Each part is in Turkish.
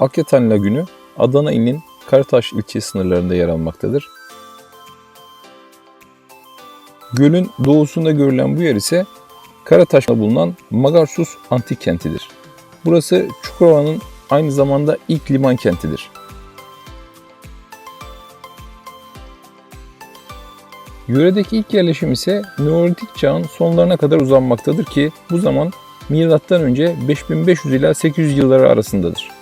Akyatan Lagünü Adana ilinin Karataş ilçe sınırlarında yer almaktadır. Gölün doğusunda görülen bu yer ise Karataş'ta bulunan Magarsus antik kentidir. Burası Çukurova'nın aynı zamanda ilk liman kentidir. Yöredeki ilk yerleşim ise Neolitik çağın sonlarına kadar uzanmaktadır ki bu zaman önce 5500 ila 800 yılları arasındadır.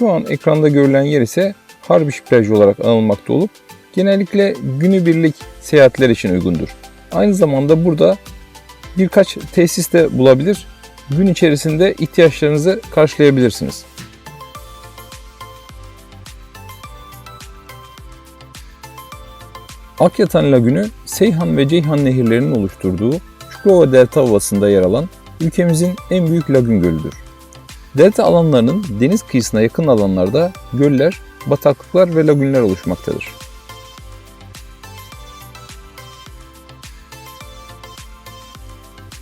Şu an ekranda görülen yer ise Harbiş plajı olarak anılmakta olup genellikle günübirlik seyahatler için uygundur. Aynı zamanda burada birkaç tesis de bulabilir, gün içerisinde ihtiyaçlarınızı karşılayabilirsiniz. Akyatan Lagünü, Seyhan ve Ceyhan nehirlerinin oluşturduğu Çukurova Delta Ovası'nda yer alan ülkemizin en büyük lagün gölüdür. Delta alanlarının deniz kıyısına yakın alanlarda göller, bataklıklar ve lagünler oluşmaktadır.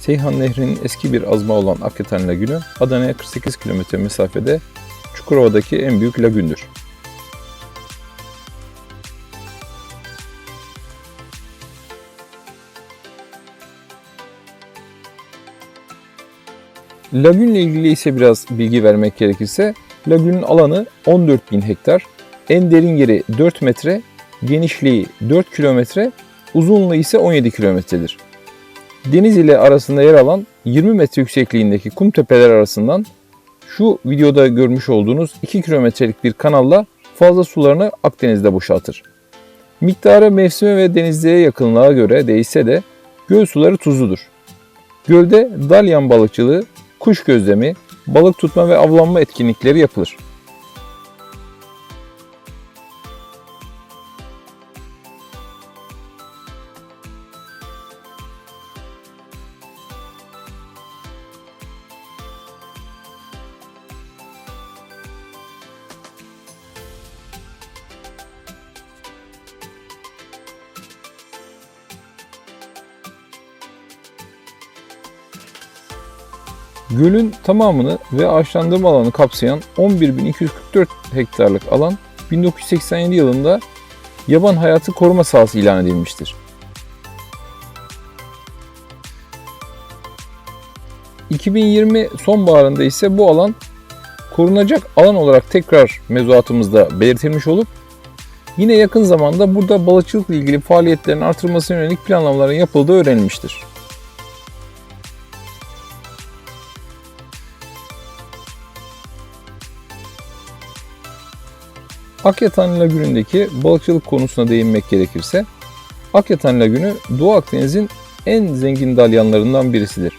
Seyhan Nehri'nin eski bir azma olan Akyatan Lagünü, Adana'ya 48 kilometre mesafede Çukurova'daki en büyük lagündür. Lagünle ilgili ise biraz bilgi vermek gerekirse, lagünün alanı 14 bin hektar, en derin yeri 4 metre, genişliği 4 kilometre, uzunluğu ise 17 kilometredir. Deniz ile arasında yer alan 20 metre yüksekliğindeki kum tepeler arasından şu videoda görmüş olduğunuz 2 kilometrelik bir kanalla fazla sularını Akdeniz'de boşaltır. Miktarı mevsime ve denizliğe yakınlığa göre değişse de göl suları tuzludur. Gölde dalyan balıkçılığı, kuş gözlemi, balık tutma ve avlanma etkinlikleri yapılır. Gölün tamamını ve ağaçlandırma alanı kapsayan 11.244 hektarlık alan 1987 yılında yaban hayatı koruma sahası ilan edilmiştir. 2020 sonbaharında ise bu alan korunacak alan olarak tekrar mevzuatımızda belirtilmiş olup yine yakın zamanda burada balıkçılıkla ilgili faaliyetlerin artırılmasına yönelik planlamaların yapıldığı öğrenilmiştir. Akyatan Lagünü'ndeki balıkçılık konusuna değinmek gerekirse, Akyatan Lagünü Doğu Akdeniz'in en zengin dalyanlarından birisidir.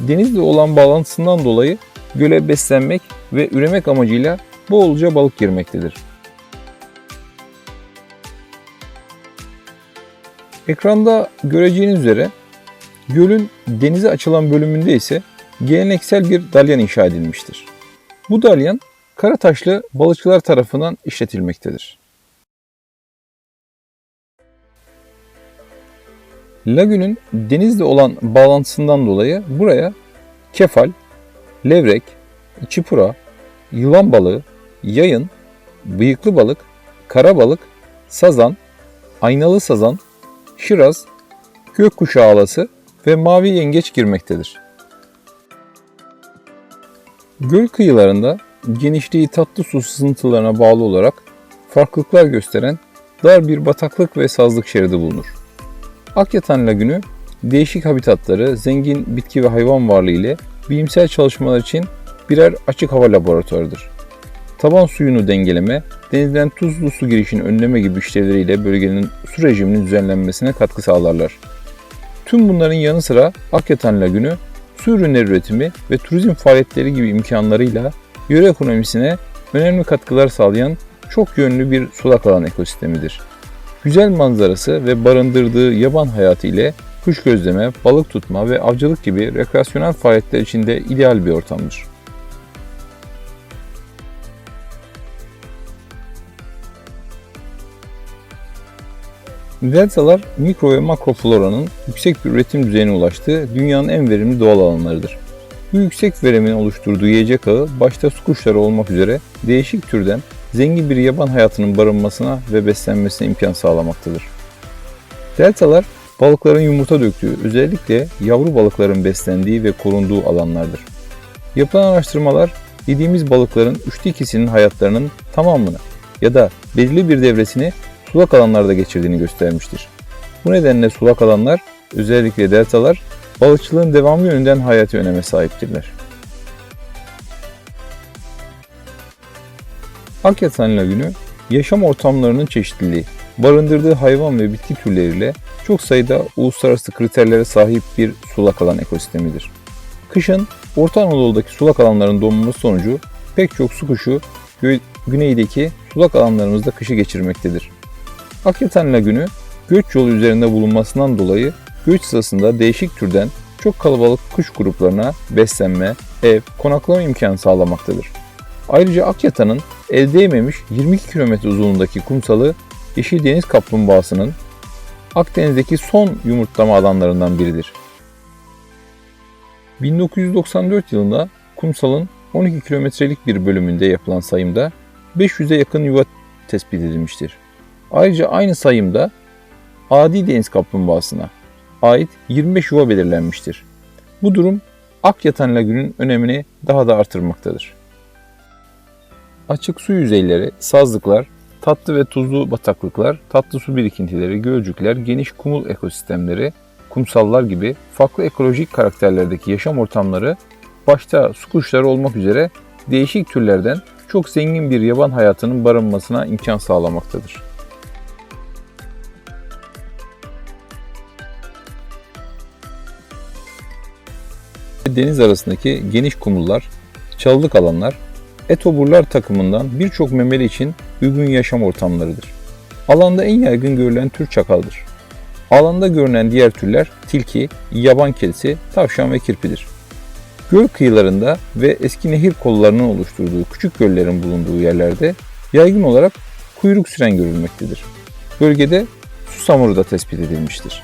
Denizle olan bağlantısından dolayı göle beslenmek ve üremek amacıyla bolca balık girmektedir. Ekranda göreceğiniz üzere gölün denize açılan bölümünde ise geleneksel bir dalyan inşa edilmiştir. Bu dalyan Karataşlı balıkçılar tarafından işletilmektedir. Lagünün denizle olan bağlantısından dolayı buraya kefal, levrek, çipura, yılan balığı, yayın, bıyıklı balık, kara balık, sazan, aynalı sazan, şiraz, gökkuşağı alası ve mavi yengeç girmektedir. Göl kıyılarında genişliği tatlı su sızıntılarına bağlı olarak farklılıklar gösteren dar bir bataklık ve sazlık şeridi bulunur. Akyatan Lagünü değişik habitatları, zengin bitki ve hayvan varlığı ile bilimsel çalışmalar için birer açık hava laboratuvarıdır. Taban suyunu dengeleme, denizden tuzlu su girişini önleme gibi işlevleriyle bölgenin su rejiminin düzenlenmesine katkı sağlarlar. Tüm bunların yanı sıra Akyatan Lagünü su ürünleri üretimi ve turizm faaliyetleri gibi imkanlarıyla yöre ekonomisine önemli katkılar sağlayan çok yönlü bir sulak alan ekosistemidir. Güzel manzarası ve barındırdığı yaban hayatı ile kuş gözleme, balık tutma ve avcılık gibi rekreasyonel faaliyetler için de ideal bir ortamdır. Deltalar mikro ve makrofloranın yüksek bir üretim düzeyine ulaştığı dünyanın en verimli doğal alanlarıdır. Yüksek verimin oluşturduğu yiyecek ağı başta su kuşları olmak üzere değişik türden zengin bir yaban hayatının barınmasına ve beslenmesine imkan sağlamaktadır. Deltalar balıkların yumurta döktüğü, özellikle yavru balıkların beslendiği ve korunduğu alanlardır. Yapılan araştırmalar yediğimiz balıkların üçte ikisinin hayatlarının tamamını ya da belirli bir devresini sulak alanlarda geçirdiğini göstermiştir. Bu nedenle sulak alanlar, özellikle deltalar, balıkçılığın devamı yönünden hayati öneme sahiptirler. Akyatan Lagünü, yaşam ortamlarının çeşitliliği, barındırdığı hayvan ve bitki türleriyle çok sayıda uluslararası kriterlere sahip bir sulak alan ekosistemidir. Kışın Orta Anadolu'daki sulak alanların donması sonucu pek çok su kuşu gö- güneydeki sulak alanlarımızda kışı geçirmektedir. Akyatan Lagünü göç yolu üzerinde bulunmasından dolayı göç sırasında değişik türden çok kalabalık kuş gruplarına beslenme, ev, konaklama imkanı sağlamaktadır. Ayrıca Akyata'nın el değmemiş 22 km uzunluğundaki kumsalı Yeşil Deniz Kaplumbağası'nın Akdeniz'deki son yumurtlama alanlarından biridir. 1994 yılında kumsalın 12 kilometrelik bir bölümünde yapılan sayımda 500'e yakın yuva tespit edilmiştir. Ayrıca aynı sayımda adi deniz kaplumbağasına ait 25 yuva belirlenmiştir. Bu durum Akyatan Lagün'ün önemini daha da artırmaktadır. Açık su yüzeyleri, sazlıklar, tatlı ve tuzlu bataklıklar, tatlı su birikintileri, gölcükler, geniş kumul ekosistemleri, kumsallar gibi farklı ekolojik karakterlerdeki yaşam ortamları başta su kuşları olmak üzere değişik türlerden çok zengin bir yaban hayatının barınmasına imkan sağlamaktadır. Deniz arasındaki geniş kumullar, çalılık alanlar, etoburlar takımından birçok memeli için uygun yaşam ortamlarıdır. Alanda en yaygın görülen tür çakaldır. Alanda görünen diğer türler tilki, yaban kedisi, tavşan ve kirpidir. Göl kıyılarında ve eski nehir kollarının oluşturduğu küçük göllerin bulunduğu yerlerde yaygın olarak kuyruk süren görülmektedir. Bölgede susamuru da tespit edilmiştir.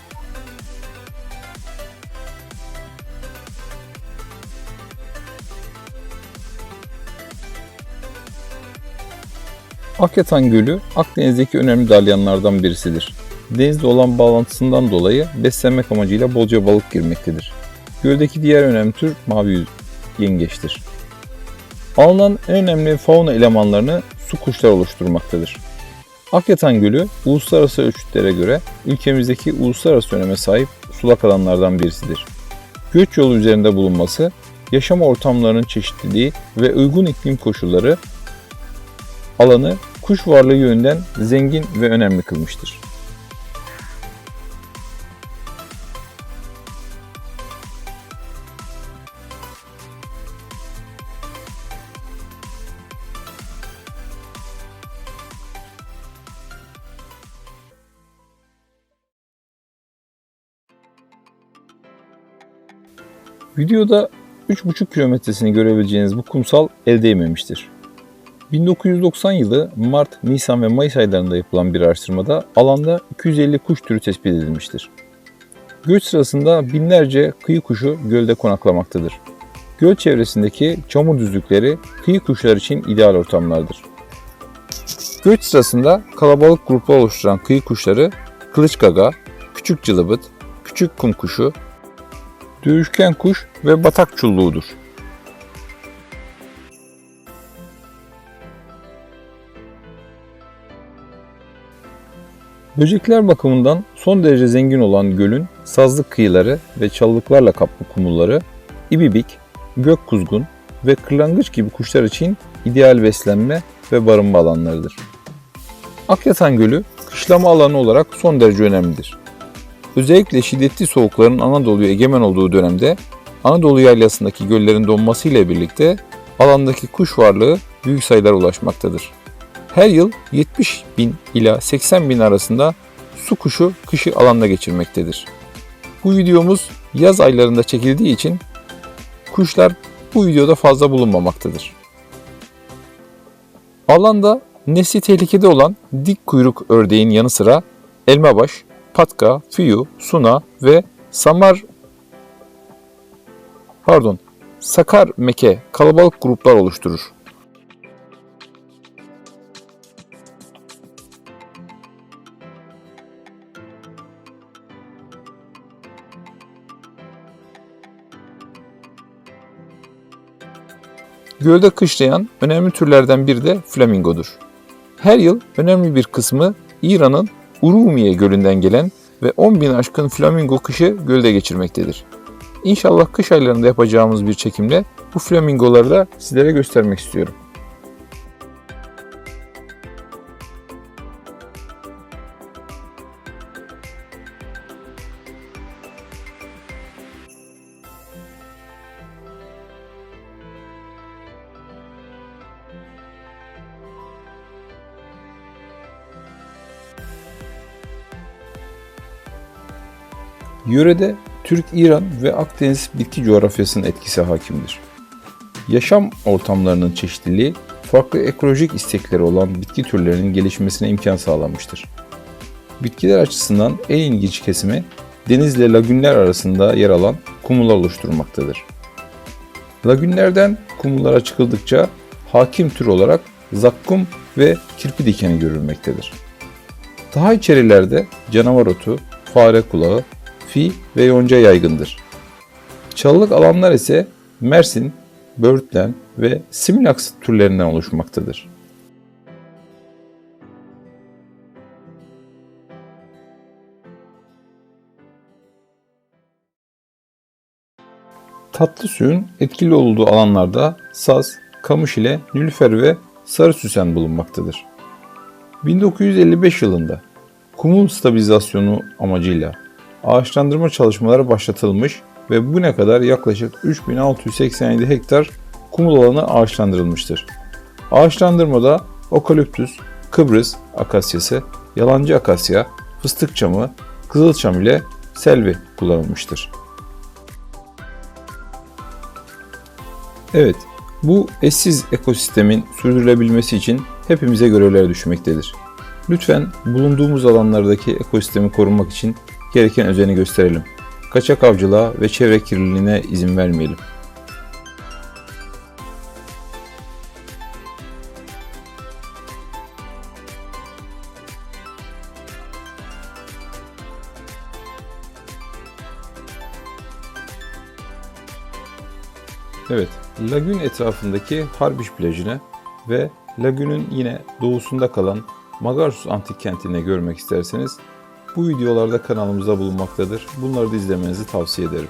Akyatan Gölü Akdeniz'deki önemli dalyanlardan birisidir. Denizle olan bağlantısından dolayı beslenmek amacıyla bolca balık girmektedir. Göldeki diğer önemli tür mavi yengeçtir. Alınan en önemli fauna elemanlarını su kuşları oluşturmaktadır. Akyatan Gölü uluslararası ölçütlere göre ülkemizdeki uluslararası öneme sahip sulak alanlardan birisidir. Göç yolu üzerinde bulunması, yaşam ortamlarının çeşitliliği ve uygun iklim koşulları alanı kuş varlığı yönünden zengin ve önemli kılmıştır. Videoda 3,5 kilometresini görebileceğiniz bu kumsal el değmemiştir. 1990 yılı Mart, Nisan ve Mayıs aylarında yapılan bir araştırmada alanda 250 kuş türü tespit edilmiştir. Göç sırasında binlerce kıyı kuşu gölde konaklamaktadır. Göl çevresindeki çamur düzlükleri kıyı kuşlar için ideal ortamlardır. Göç sırasında kalabalık gruplar oluşturan kıyı kuşları kılıç gaga, küçük cılıbıt, küçük kum kuşu, dövüşken kuş ve batak çulluğudur. Böcekler bakımından son derece zengin olan gölün sazlık kıyıları ve çalılıklarla kaplı kumulları, ibibik, gök kuzgun ve kırlangıç gibi kuşlar için ideal beslenme ve barınma alanlarıdır. Akyatan Gölü kışlama alanı olarak son derece önemlidir. Özellikle şiddetli soğukların Anadolu'ya egemen olduğu dönemde Anadolu yaylasındaki göllerin donması ile birlikte alandaki kuş varlığı büyük sayılara ulaşmaktadır. Her yıl 70 bin ila 80 bin arasında su kuşu kışı alanda geçirmektedir. Bu videomuz yaz aylarında çekildiği için kuşlar bu videoda fazla bulunmamaktadır. Alanda nesli tehlikede olan dik kuyruk ördeğin yanı sıra elmabaş, Patka, Fiyu, Suna ve Samar pardon Sakar Meke kalabalık gruplar oluşturur. Gölde kışlayan önemli türlerden biri de flamingodur. Her yıl önemli bir kısmı İran'ın Urumiye gölünden gelen ve 10 bin aşkın flamingo kışı gölde geçirmektedir. İnşallah kış aylarında yapacağımız bir çekimle bu flamingoları da sizlere göstermek istiyorum. Yörede Türk, İran ve Akdeniz bitki coğrafyasının etkisi hakimdir. Yaşam ortamlarının çeşitliliği, farklı ekolojik istekleri olan bitki türlerinin gelişmesine imkan sağlamıştır. Bitkiler açısından en ilginç kesimi denizle lagünler arasında yer alan kumullar oluşturmaktadır. Lagünlerden kumullara çıkıldıkça hakim tür olarak zakkum ve kirpi dikeni görülmektedir. Daha içerilerde canavar otu, fare kulağı, fi ve yonca yaygındır. Çalılık alanlar ise Mersin, böğürtlen ve Similax türlerinden oluşmaktadır. Tatlı suyun etkili olduğu alanlarda saz, kamış ile nilüfer ve sarı süsen bulunmaktadır. 1955 yılında kumul stabilizasyonu amacıyla ağaçlandırma çalışmaları başlatılmış ve bugüne kadar yaklaşık 3687 hektar kumul alanı ağaçlandırılmıştır. Ağaçlandırmada okaliptüs, Kıbrıs akasyası, yalancı akasya, fıstık çamı, kızılçam ile selvi kullanılmıştır. Evet, bu eşsiz ekosistemin sürdürülebilmesi için hepimize görevler düşmektedir. Lütfen bulunduğumuz alanlardaki ekosistemi korumak için gereken özeni gösterelim. Kaçak avcılığa ve çevre kirliliğine izin vermeyelim. Evet, lagün etrafındaki Harbiş plajını ve lagünün yine doğusunda kalan Magarsus antik kentini görmek isterseniz bu videolarda kanalımızda bulunmaktadır. Bunları da izlemenizi tavsiye ederim.